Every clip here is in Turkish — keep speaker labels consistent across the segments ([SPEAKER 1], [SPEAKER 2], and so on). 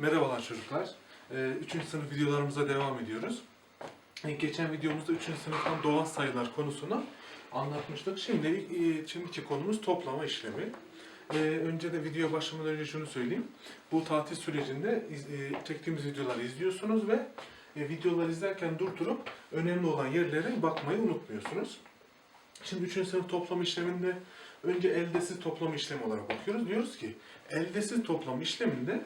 [SPEAKER 1] Merhabalar çocuklar. 3. sınıf videolarımıza devam ediyoruz. Ee, Geçen videomuzda 3. sınıftan doğal sayılar konusunu anlatmıştık. Şimdi e, şimdiki konumuz toplama işlemi. Ee, Önce de video başlamadan önce şunu söyleyeyim. Bu tatil sürecinde e, çektiğimiz videoları izliyorsunuz ve e, videoları izlerken durdurup önemli olan yerlere bakmayı unutmuyorsunuz. Şimdi 3. sınıf toplama işleminde önce eldesiz toplama işlemi olarak bakıyoruz. Diyoruz ki eldesiz toplama işleminde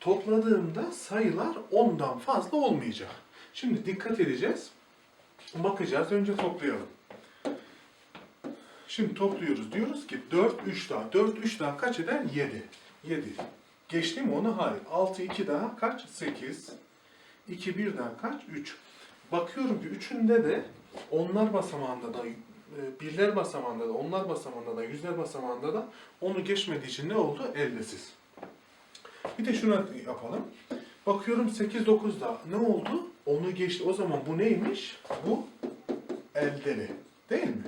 [SPEAKER 1] topladığımda sayılar 10'dan fazla olmayacak. Şimdi dikkat edeceğiz. Bakacağız. Önce toplayalım. Şimdi topluyoruz. Diyoruz ki 4 3 daha. 4 3 daha kaç eder? 7. 7. Geçti mi onu? Hayır. 6 2 daha kaç? 8. 2 1 daha kaç? 3. Bakıyorum ki üçünde de onlar basamağında da e, birler basamağında da, onlar basamağında da, yüzler basamağında da onu geçmediği için ne oldu? Eldesiz. Bir de şunu yapalım. Bakıyorum 8 9'da ne oldu? Onu geçti. O zaman bu neymiş? Bu eldeli. Değil mi?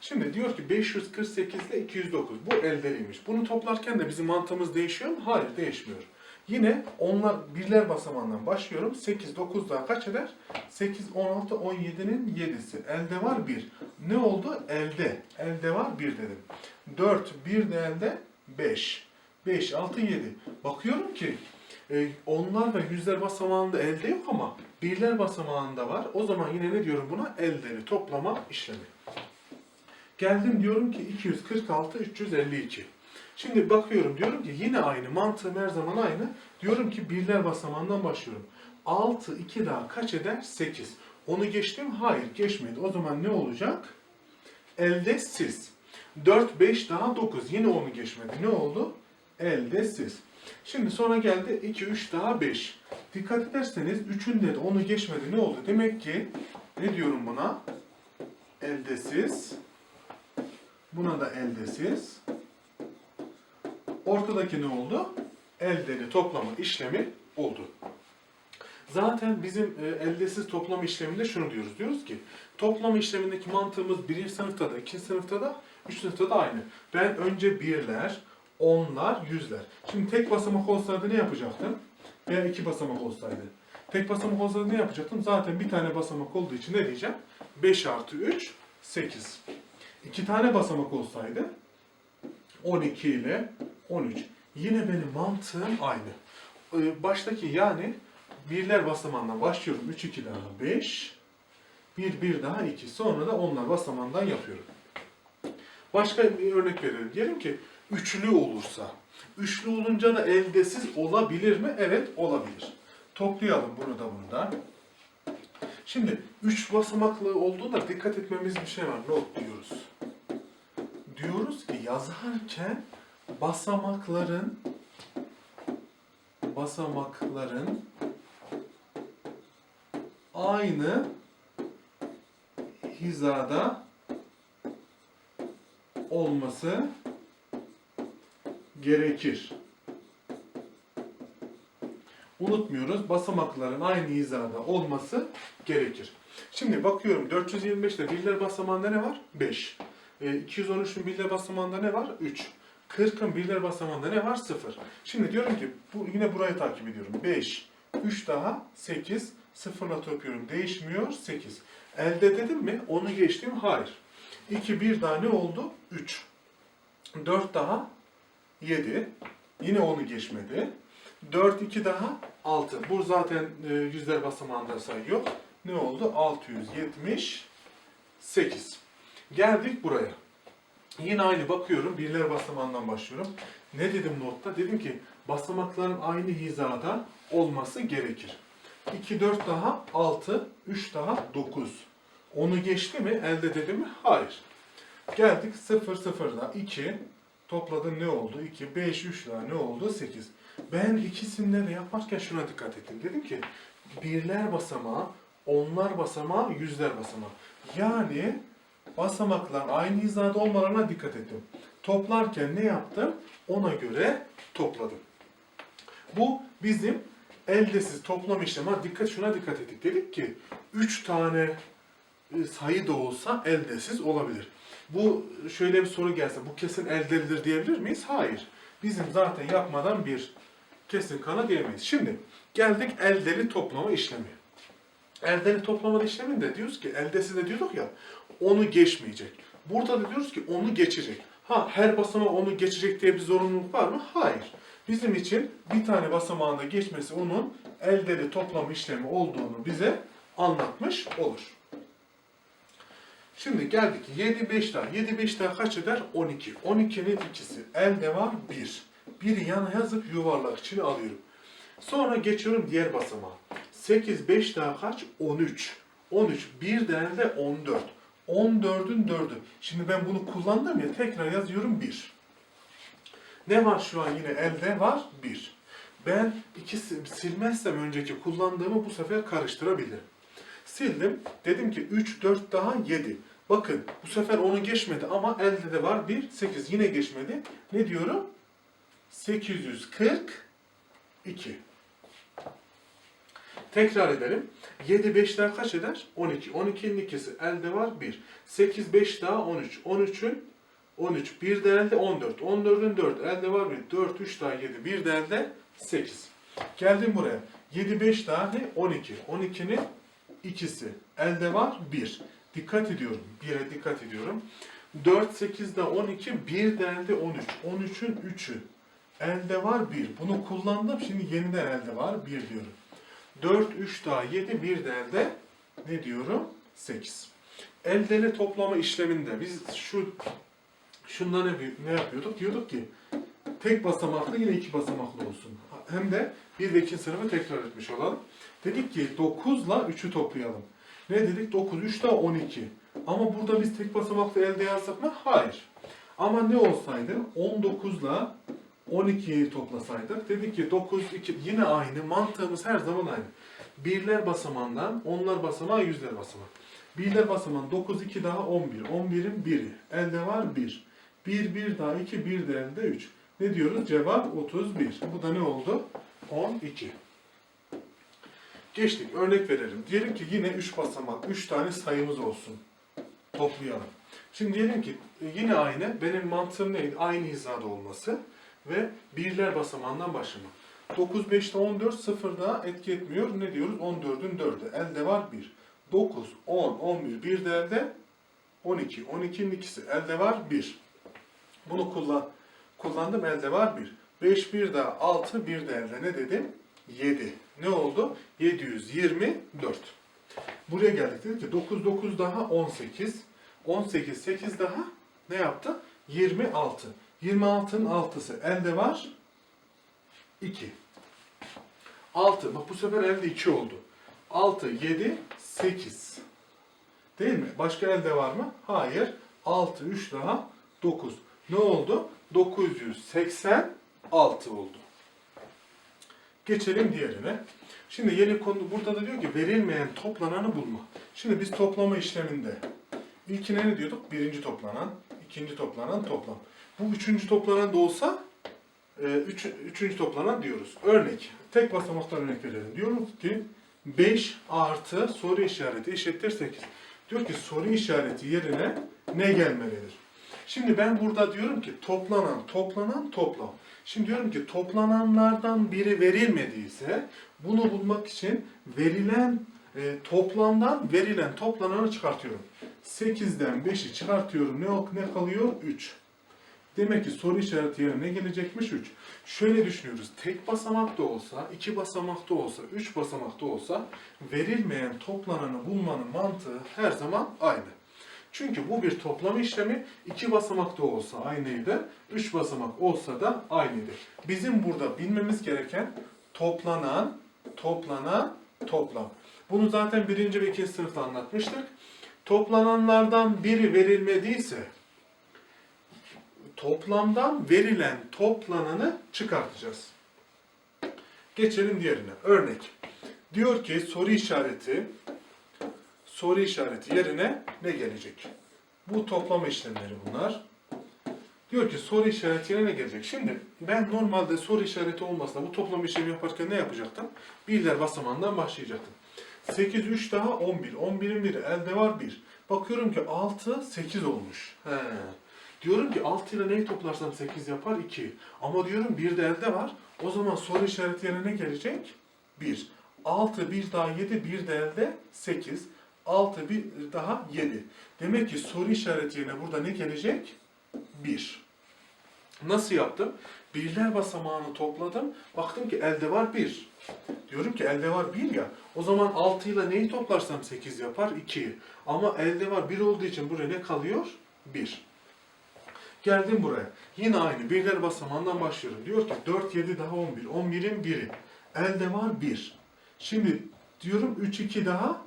[SPEAKER 1] Şimdi diyor ki 548 ile 209. Bu eldeliymiş. Bunu toplarken de bizim mantığımız değişiyor mu? Hayır değişmiyor. Yine onlar birler basamağından başlıyorum. 8, 9 daha kaç eder? 8, 16, 17'nin 7'si. Elde var 1. Ne oldu? Elde. Elde var 1 dedim. 4, 1 de elde 5. 5, 6, 7. Bakıyorum ki e, onlar ve yüzler basamağında elde yok ama birler basamağında var. O zaman yine ne diyorum buna? Eldeli toplama işlemi. Geldim diyorum ki 246, 352. Şimdi bakıyorum diyorum ki yine aynı mantığım her zaman aynı. Diyorum ki birler basamağından başlıyorum. 6, 2 daha kaç eder? 8. Onu geçtim? Hayır geçmedi. O zaman ne olacak? Elde siz. 4, 5 daha 9. Yine onu geçmedi. Ne oldu? Elde siz. Şimdi sonra geldi 2, 3 daha 5. Dikkat ederseniz 3'ünde de onu geçmedi. Ne oldu? Demek ki ne diyorum buna? Eldesiz. Buna da eldesiz. Ortadaki ne oldu? Eldeli toplama işlemi oldu. Zaten bizim e, eldesiz toplama işleminde şunu diyoruz. Diyoruz ki toplama işlemindeki mantığımız birinci sınıfta da, ikinci sınıfta da, üç sınıfta da aynı. Ben önce birler, onlar, yüzler. Şimdi tek basamak olsaydı ne yapacaktım? Veya iki basamak olsaydı. Tek basamak olsaydı ne yapacaktım? Zaten bir tane basamak olduğu için ne diyeceğim? 5 artı 3, 8. İki tane basamak olsaydı 12 ile 13. Yine benim mantığım aynı. Ee, Baştaki yani birler basamağından başlıyorum. 3, 2 daha 5. 1, 1 daha 2. Sonra da onlar basamağından yapıyorum. Başka bir örnek verelim. Diyelim ki üçlü olursa. Üçlü olunca da eldesiz olabilir mi? Evet olabilir. Toplayalım bunu da bunu da. Şimdi üç basamaklı olduğunda dikkat etmemiz bir şey var. Not diyoruz. Diyoruz ki yazarken basamakların basamakların aynı hizada olması gerekir. Unutmuyoruz basamakların aynı hizada olması gerekir. Şimdi bakıyorum 425'te birler basamağında ne var? 5. E, 213'ün birler basamağında ne var? 3. 40'ın birler basamağında ne var? 0. Şimdi diyorum ki bu, yine burayı takip ediyorum. 5, 3 daha 8, sıfırla topluyorum. Değişmiyor 8. Elde dedim mi? Onu geçtim. Hayır. 2, 1 daha ne oldu? 3. 4 daha 7. Yine onu geçmedi. 4, 2 daha 6. Bu zaten e, yüzler basamağında sayıyor. Ne oldu? 678. Geldik buraya. Yine aynı bakıyorum. Birler basamağından başlıyorum. Ne dedim notta? Dedim ki basamakların aynı hizada olması gerekir. 2, 4 daha 6, 3 daha 9. Onu geçti mi? Elde dedim mi? Hayır. Geldik 0, 0 daha 2. Topladım ne oldu? 2, 5, 3 daha ne oldu? 8. Ben ikisinde de yaparken şuna dikkat ettim. Dedim ki birler basamağı, onlar basamağı, yüzler basamağı. Yani basamaklar aynı hizada olmalarına dikkat ettim. Toplarken ne yaptım? Ona göre topladım. Bu bizim eldesiz toplam işlemi. Ha, Dikkat şuna dikkat ettik. Dedik ki 3 tane sayı da olsa eldesiz olabilir. Bu şöyle bir soru gelse bu kesin eldelidir diyebilir miyiz? Hayır. Bizim zaten yapmadan bir kesin kana diyemeyiz. Şimdi geldik eldeli toplama işlemi. Eldeli toplama işleminde diyoruz ki eldesi de diyorduk ya onu geçmeyecek. Burada da diyoruz ki onu geçecek. Ha her basamağı onu geçecek diye bir zorunluluk var mı? Hayır. Bizim için bir tane basamağında geçmesi onun eldeli toplama işlemi olduğunu bize anlatmış olur. Şimdi geldik 7 5 daha. 7 5 daha kaç eder? 12. 12'nin ikisi. Elde var 1. Biri yana yazıp yuvarlak içine alıyorum. Sonra geçiyorum diğer basamağa. 8 5 daha kaç? 13. 13 bir değerde 14. 14'ün 4'ü. Şimdi ben bunu kullandım ya tekrar yazıyorum 1. Ne var şu an yine elde var? 1. Ben ikisi silmezsem önceki kullandığımı bu sefer karıştırabilirim. Sildim. Dedim ki 3, 4 daha 7. Bakın bu sefer onu geçmedi ama elde de var 1, 8 yine geçmedi. Ne diyorum? 842. Tekrar edelim. 7 5 daha kaç eder? 12. 12'nin ikisi elde var 1. 8 5 daha 13. 13'ün 13. 1 de elde 14. 14'ün 4 elde var 1. 4 3 daha 7. 1 de elde 8. Geldim buraya. 7 5 daha ne? 12. 12'nin ikisi elde var 1. Dikkat ediyorum. 1'e dikkat ediyorum. 4 8 daha 12. 1 de elde 13. 13'ün 3'ü. Elde var 1. Bunu kullandım. Şimdi yeniden elde var 1 diyorum. 4, 3 daha 7, 1 de elde ne diyorum? 8. Eldeli toplama işleminde biz şu şunda ne, ne yapıyorduk? Diyorduk ki tek basamaklı yine iki basamaklı olsun. Hem de 1 ve 2 sınıfı tekrar etmiş olalım. Dedik ki 9 ile 3'ü toplayalım. Ne dedik? 9, 3 daha 12. Ama burada biz tek basamaklı elde yazsak mı? Hayır. Ama ne olsaydı? 19 ile 12'yi toplasaydık. Dedik ki 9, 2 yine aynı. Mantığımız her zaman aynı. Birler basamağından onlar basamağı yüzler basamağı. Birler basamağından 9, 2 daha 11. 11'in biri. Elde var 1. 1, 1 daha 2, 1 de elde 3. Ne diyoruz? Cevap 31. Bu da ne oldu? 12. Geçtik. Örnek verelim. Diyelim ki yine 3 basamak, 3 tane sayımız olsun. Toplayalım. Şimdi diyelim ki e, yine aynı. Benim mantığım neydi? Aynı hizada olması ve birler basamağından başlamak. 9, 5'te 14, 0 daha etki etmiyor. Ne diyoruz? 14'ün 4'ü. Elde var 1. 9, 10, 11, 1 de elde 12. 12'nin ikisi. Elde var 1. Bunu kullan kullandım. Elde var 1. 5, 1 daha 6, 1 de elde. Ne dedim? 7. Ne oldu? 724. Buraya geldik. Dedik ki 9, 9 daha 18. 18, 8 daha ne yaptı? 26. 26'nın 6'sı elde var 2. 6. Bak bu sefer elde 2 oldu. 6, 7, 8. Değil mi? Başka elde var mı? Hayır. 6, 3 daha 9. Ne oldu? 986 oldu. Geçelim diğerine. Şimdi yeni konu burada da diyor ki verilmeyen toplananı bulma. Şimdi biz toplama işleminde ilkine ne diyorduk? Birinci toplanan, ikinci toplanan toplam. Bu üçüncü toplanan da olsa e, üç, üçüncü toplanan diyoruz. Örnek, tek basamaktan örnek verelim. Diyoruz ki 5 artı soru işareti eşittir 8. Diyor ki soru işareti yerine ne gelmelidir? Şimdi ben burada diyorum ki toplanan, toplanan, toplam. Şimdi diyorum ki toplananlardan biri verilmediyse bunu bulmak için verilen e, toplamdan verilen toplananı çıkartıyorum. 8'den 5'i çıkartıyorum. Ne, ne kalıyor? 3. Demek ki soru işareti yerine ne gelecekmiş? 3. Şöyle düşünüyoruz. Tek basamak da olsa, iki basamak da olsa, üç basamak da olsa verilmeyen toplananı bulmanın mantığı her zaman aynı. Çünkü bu bir toplam işlemi. iki basamak da olsa aynıydı, üç basamak olsa da aynıydı. Bizim burada bilmemiz gereken toplanan, toplanan, toplam. Bunu zaten birinci ve ikinci sınıfta anlatmıştık. Toplananlardan biri verilmediyse toplamdan verilen toplananı çıkartacağız. Geçelim diğerine. Örnek. Diyor ki soru işareti soru işareti yerine ne gelecek? Bu toplama işlemleri bunlar. Diyor ki soru işareti yerine ne gelecek? Şimdi ben normalde soru işareti olmasa bu toplama işlemi yaparken ne yapacaktım? Birler basamağından başlayacaktım. 8, 3 daha 11. 11'in biri elde var 1. Bakıyorum ki 6, 8 olmuş. He. Diyorum ki 6 ile neyi toplarsam 8 yapar 2. Ama diyorum bir de elde var. O zaman soru işareti yerine ne gelecek? 1. 6 bir daha 7 bir de elde 8. 6 bir daha 7. Demek ki soru işareti yerine burada ne gelecek? 1. Nasıl yaptım? Birler basamağını topladım. Baktım ki elde var 1. Diyorum ki elde var 1 ya. O zaman 6 ile neyi toplarsam 8 yapar? 2. Ama elde var 1 olduğu için buraya ne kalıyor? 1. Geldim buraya. Yine aynı birler basamağından başlıyorum. Diyor ki 4, 7 daha 11. 11'in 1'i. Elde var 1. Şimdi diyorum 3, 2 daha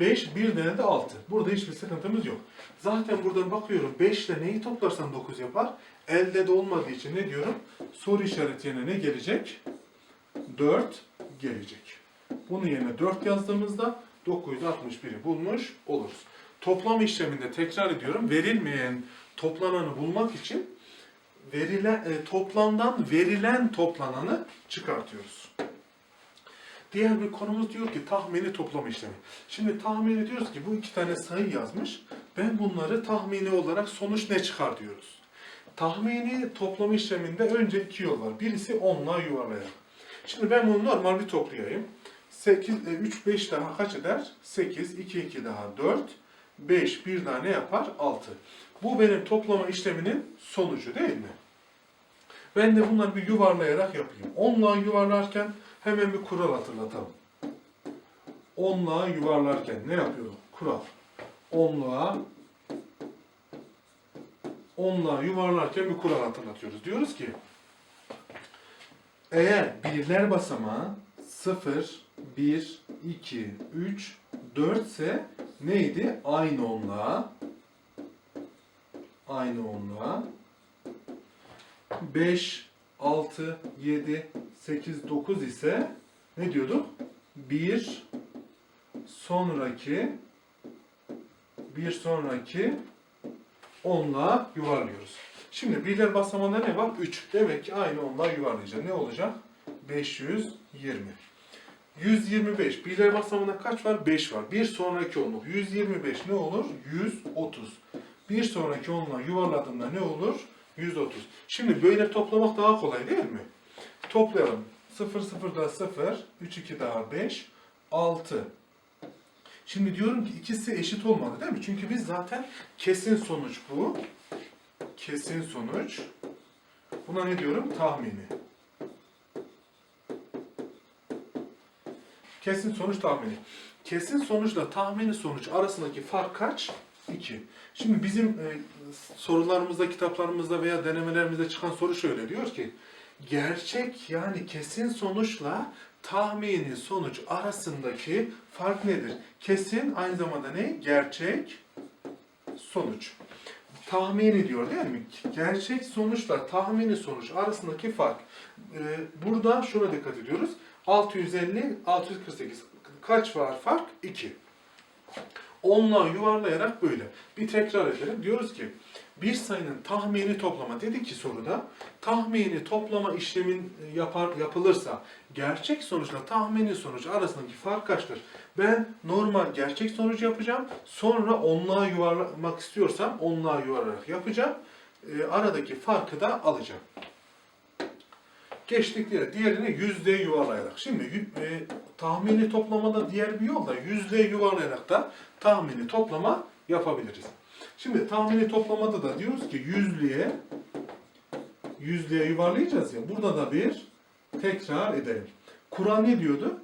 [SPEAKER 1] 5, 1 de elde 6. Burada hiçbir sıkıntımız yok. Zaten buradan bakıyorum 5 ile neyi toplarsam 9 yapar. Elde de olmadığı için ne diyorum? Soru işareti yerine ne gelecek? 4 gelecek. Bunun yerine 4 yazdığımızda 961'i bulmuş oluruz. Toplam işleminde tekrar ediyorum. Verilmeyen toplananı bulmak için verilen e, toplamdan verilen toplananı çıkartıyoruz. Diğer bir konumuz diyor ki tahmini toplam işlemi. Şimdi tahmin ediyoruz ki bu iki tane sayı yazmış. Ben bunları tahmini olarak sonuç ne çıkar diyoruz. Tahmini toplam işleminde önce iki yol var. Birisi onla yuvarlayarak. Şimdi ben bunu normal bir toplayayım. 8, 3, 5 daha kaç eder? 8, 2, 2 daha 4, 5, 1 daha ne yapar? 6. Bu benim toplama işleminin sonucu değil mi? Ben de bunları bir yuvarlayarak yapayım. Onla yuvarlarken hemen bir kural hatırlatalım. Onla yuvarlarken ne yapıyorduk? Kural. Onluğa onla yuvarlarken bir kural hatırlatıyoruz. Diyoruz ki eğer birler basamağı 0, 1, 2, 3, 4 ise neydi? Aynı onluğa aynı onluğa 5, 6, 7, 8, 9 ise ne diyorduk? Bir sonraki bir sonraki onluğa yuvarlıyoruz. Şimdi birler basamağında ne var? 3. Demek ki aynı onluğa yuvarlayacağız. Ne olacak? 520. 125. Birler basamağında kaç var? 5 var. Bir sonraki onluk. 125 ne olur? 130. Bir sonraki onluğa yuvarladığımda ne olur? 130. Şimdi böyle toplamak daha kolay değil mi? Toplayalım. 0, 0 daha 0, 3, 2 daha 5, 6. Şimdi diyorum ki ikisi eşit olmalı değil mi? Çünkü biz zaten kesin sonuç bu. Kesin sonuç. Buna ne diyorum? Tahmini. Kesin sonuç tahmini. Kesin sonuçla tahmini sonuç arasındaki fark kaç? 2. Şimdi bizim e, sorularımızda, kitaplarımızda veya denemelerimizde çıkan soru şöyle diyor ki gerçek yani kesin sonuçla tahmini sonuç arasındaki fark nedir? Kesin aynı zamanda ne? Gerçek sonuç. Tahmini diyor değil mi? Gerçek sonuçla tahmini sonuç arasındaki fark. Ee, burada şuna dikkat ediyoruz. 650, 648. Kaç var fark? 2. Onla yuvarlayarak böyle. Bir tekrar edelim. Diyoruz ki bir sayının tahmini toplama dedik ki soruda tahmini toplama işlemin e, yapar yapılırsa gerçek sonuçla tahmini sonuç arasındaki fark kaçtır? Ben normal gerçek sonucu yapacağım. Sonra onluğa yuvarlamak istiyorsam onluğa yuvarlayarak yapacağım. E, aradaki farkı da alacağım. Geçtik diğer, diğerine yüzde yuvarlayarak. Şimdi e, tahmini toplamada diğer bir yol da yüzde yuvarlayarak da tahmini toplama yapabiliriz. Şimdi tahmini toplamada da diyoruz ki yüzlüğe yüzlüğe yuvarlayacağız ya. Burada da bir tekrar edelim. Kur'an ne diyordu?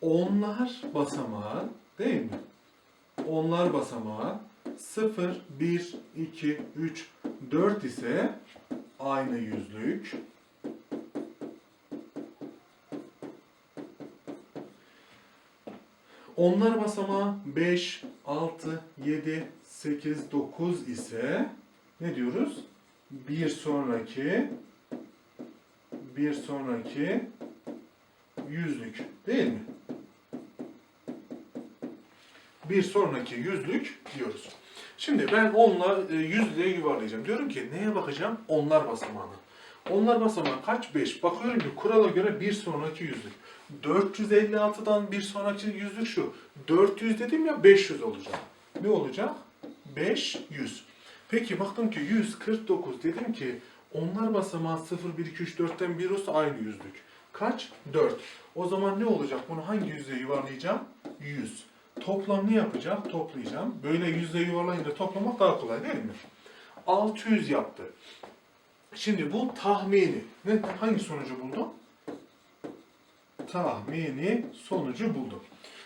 [SPEAKER 1] Onlar basamağı değil mi? Onlar basamağı 0, 1, 2, 3, 4 ise aynı yüzlük. Onlar basamağı 5, 6, 7, 8, 9 ise ne diyoruz? Bir sonraki bir sonraki yüzlük değil mi? Bir sonraki yüzlük diyoruz. Şimdi ben onla e, yüzlüğe yuvarlayacağım. Diyorum ki neye bakacağım? Onlar basamağına. Onlar basamağı kaç? 5. Bakıyorum ki kurala göre bir sonraki yüzlük. 456'dan bir sonraki yüzlük şu. 400 dedim ya 500 olacak. Ne olacak? 500. Peki baktım ki 149 dedim ki onlar basamağı 0, 1, 2, 3, 4'ten 1 olsa aynı yüzlük. Kaç? 4. O zaman ne olacak? Bunu hangi yüzle yuvarlayacağım? 100. Toplam ne yapacağım? Toplayacağım. Böyle yüzle yuvarlayınca toplamak daha kolay değil mi? 600 yaptı. Şimdi bu tahmini. Ne, hangi sonucu buldum? Tahmini sonucu buldum.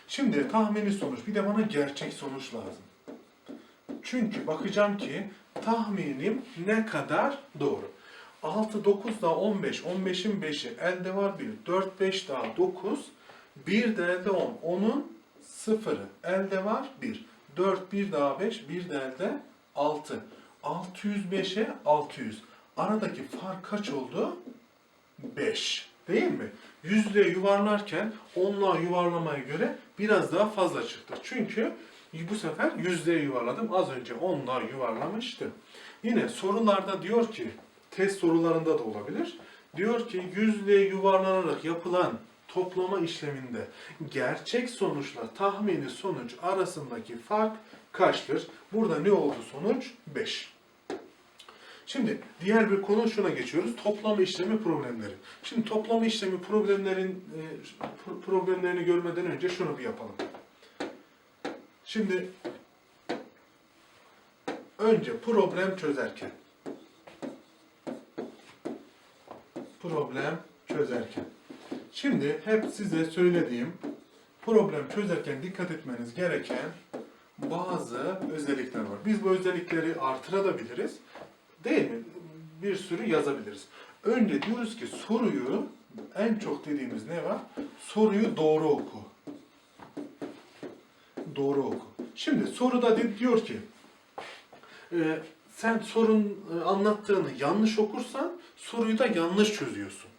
[SPEAKER 1] Şimdi tahmini sonuç. Bir de bana gerçek sonuç lazım. Çünkü bakacağım ki tahminim ne kadar doğru. 6, 9 daha 15, 15'in 5'i elde var 1, 4, 5 daha 9, 1 de elde 10, 10'un 0'ı elde var 1, 4, 1 daha 5, 1 de elde 6. 605'e 600. Aradaki fark kaç oldu? 5. Değil mi? Yüzlüğe yuvarlarken onluğa yuvarlamaya göre biraz daha fazla çıktı. Çünkü bu sefer yüzlüğe yuvarladım. Az önce onluğa yuvarlamıştım. Yine sorularda diyor ki, test sorularında da olabilir. Diyor ki yüzlüğe yuvarlanarak yapılan toplama işleminde gerçek sonuçla tahmini sonuç arasındaki fark kaçtır? Burada ne oldu sonuç? 5. Şimdi diğer bir konu şuna geçiyoruz. Toplama işlemi problemleri. Şimdi toplama işlemi problemlerin e, pro- problemlerini görmeden önce şunu bir yapalım. Şimdi önce problem çözerken problem çözerken Şimdi hep size söylediğim problem çözerken dikkat etmeniz gereken bazı özellikler var. Biz bu özellikleri artırabiliriz. Değil mi? Bir sürü yazabiliriz. Önce diyoruz ki soruyu en çok dediğimiz ne var? Soruyu doğru oku. Doğru oku. Şimdi soruda diyor ki e, sen sorun e, anlattığını yanlış okursan soruyu da yanlış çözüyorsun.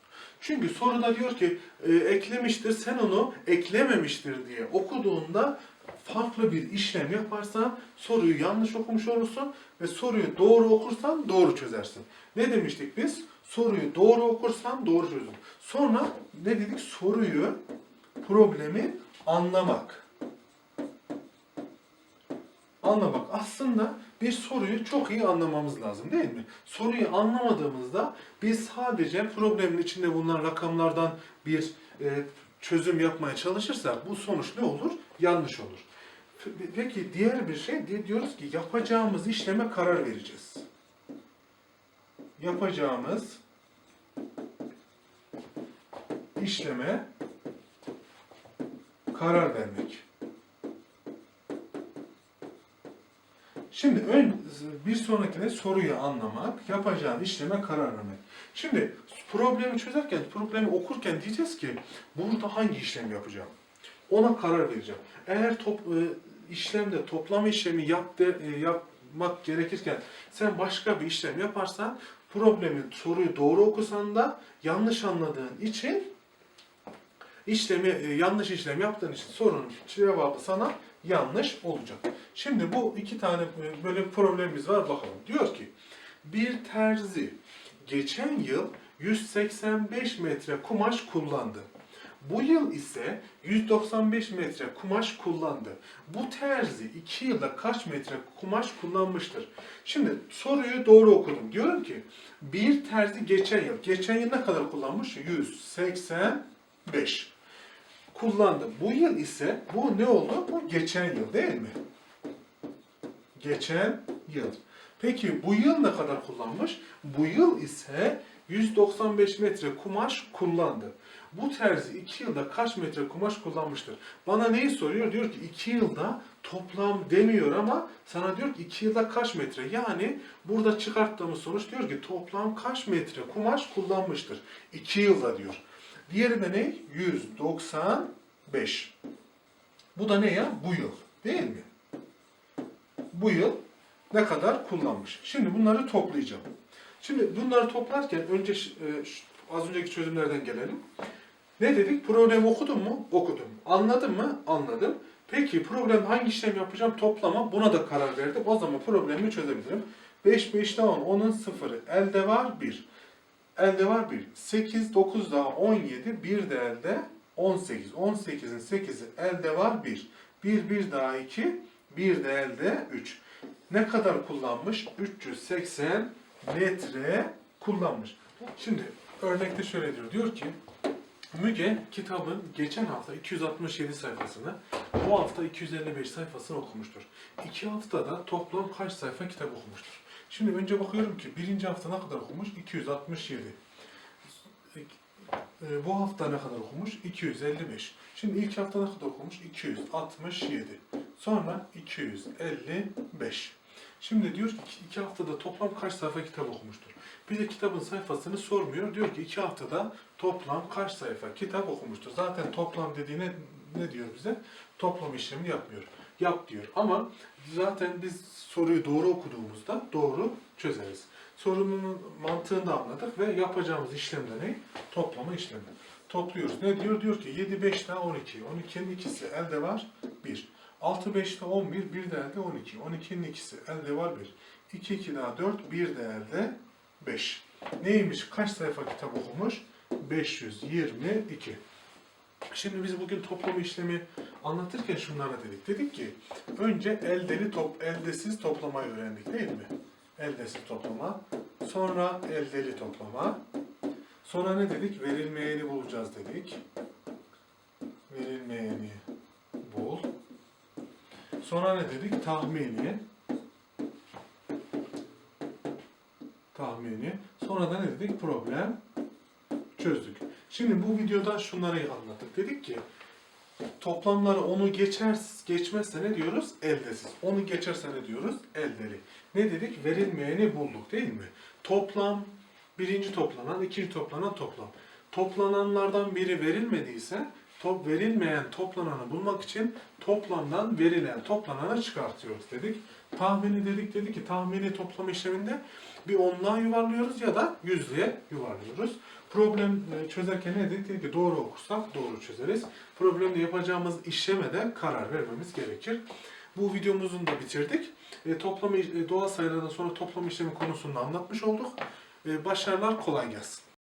[SPEAKER 1] Çünkü soruda diyor ki e, eklemiştir sen onu eklememiştir diye okuduğunda farklı bir işlem yaparsan soruyu yanlış okumuş olursun ve soruyu doğru okursan doğru çözersin. Ne demiştik biz? Soruyu doğru okursan doğru çözün. Sonra ne dedik? Soruyu, problemi anlamak. Anlamak. Aslında bir soruyu çok iyi anlamamız lazım değil mi? Soruyu anlamadığımızda biz sadece problemin içinde bulunan rakamlardan bir e, çözüm yapmaya çalışırsak bu sonuç ne olur? Yanlış olur. Peki diğer bir şey di- diyoruz ki yapacağımız işleme karar vereceğiz. Yapacağımız işleme karar vermek. Şimdi ön, bir sonrakine soruyu anlamak, yapacağın işleme karar vermek. Şimdi problemi çözerken, problemi okurken diyeceğiz ki burada hangi işlem yapacağım? Ona karar vereceğim. Eğer top, e, işlemde toplama işlemi yap de, e, yapmak gerekirken sen başka bir işlem yaparsan problemi, soruyu doğru okusan da yanlış anladığın için işlemi e, yanlış işlem yaptığın için sorunun cevabı sana yanlış olacak. Şimdi bu iki tane e, böyle problemimiz var bakalım. Diyor ki bir terzi geçen yıl 185 metre kumaş kullandı. Bu yıl ise 195 metre kumaş kullandı. Bu terzi 2 yılda kaç metre kumaş kullanmıştır? Şimdi soruyu doğru okudum. Diyorum ki bir terzi geçen yıl. Geçen yıl ne kadar kullanmış? 185 kullandı. Bu yıl ise bu ne oldu? Bu geçen yıl değil mi? Geçen yıl. Peki bu yıl ne kadar kullanmış? Bu yıl ise 195 metre kumaş kullandı. Bu terzi 2 yılda kaç metre kumaş kullanmıştır? Bana neyi soruyor? Diyor ki 2 yılda toplam demiyor ama sana diyor ki 2 yılda kaç metre? Yani burada çıkarttığımız sonuç diyor ki toplam kaç metre kumaş kullanmıştır? 2 yılda diyor. Diğeri ne? 195. Bu da ne ya? Bu yıl. Değil mi? Bu yıl ne kadar kullanmış? Şimdi bunları toplayacağım. Şimdi bunları toplarken önce e, az önceki çözümlerden gelelim. Ne dedik? Problemi okudun mu? Okudum. Anladın mı? Anladım. Peki problem hangi işlem yapacağım? Toplama. Buna da karar verdim. O zaman problemi çözebilirim. 5 5 daha 10. 10'un sıfırı. Elde var 1. Elde var 1. 8 9 daha 17. 1 de elde 18. 18'in 8'i elde var 1. 1 1 daha 2. 1 de elde 3. Ne kadar kullanmış? 380 metre kullanmış. Şimdi örnekte şöyle diyor. Diyor ki Müge kitabın geçen hafta 267 sayfasını, bu hafta 255 sayfasını okumuştur. İki haftada toplam kaç sayfa kitap okumuştur? Şimdi önce bakıyorum ki birinci hafta ne kadar okumuş? 267. E, bu hafta ne kadar okumuş? 255. Şimdi ilk hafta ne kadar okumuş? 267. Sonra 255. Şimdi diyor ki iki haftada toplam kaç sayfa kitap okumuştur? Bize kitabın sayfasını sormuyor. Diyor ki iki haftada toplam kaç sayfa kitap okumuştur? Zaten toplam dediğine ne diyor bize? Toplam işlemini yapmıyor. Yap diyor. Ama zaten biz soruyu doğru okuduğumuzda doğru çözeriz. Sorunun mantığını da anladık ve yapacağımız işlem de ne? Toplama işlemi. Topluyoruz. Ne diyor? Diyor ki 7 5 daha 12. 12'nin ikisi elde var 1. 6 5 daha 11. 1 de elde 12. 12'nin ikisi elde var 1. 2 2 daha 4. 1 de elde 5. Neymiş? Kaç sayfa kitap okumuş? 522. Şimdi biz bugün toplama işlemi anlatırken şunlara dedik. Dedik ki önce eldeli top, eldesiz toplamayı öğrendik değil mi? Eldesiz toplama. Sonra eldeli toplama. Sonra ne dedik? Verilmeyeni bulacağız dedik. Verilmeyeni bul. Sonra ne dedik? Tahmini. Tahmini. Sonra da ne dedik? Problem çözdük. Şimdi bu videoda şunları anlattık. Dedik ki toplamları onu geçer geçmezse ne diyoruz? Eldesiz. Onu geçerse ne diyoruz? Eldeli. Ne dedik? Verilmeyeni bulduk değil mi? Toplam birinci toplanan, ikinci toplanan toplam. Toplananlardan biri verilmediyse top verilmeyen toplananı bulmak için toplamdan verilen toplananı çıkartıyoruz dedik. Tahmini dedik dedi ki tahmini toplam işleminde bir onluğa yuvarlıyoruz ya da yüzlüğe yuvarlıyoruz. Problem e, çözerken ne dedik? Ki doğru okursak doğru çözeriz. Problemde yapacağımız işleme de karar vermemiz gerekir. Bu videomuzun da bitirdik. E, toplam e, doğal sayılardan sonra toplam işlemi konusunu anlatmış olduk. E, başarılar kolay gelsin.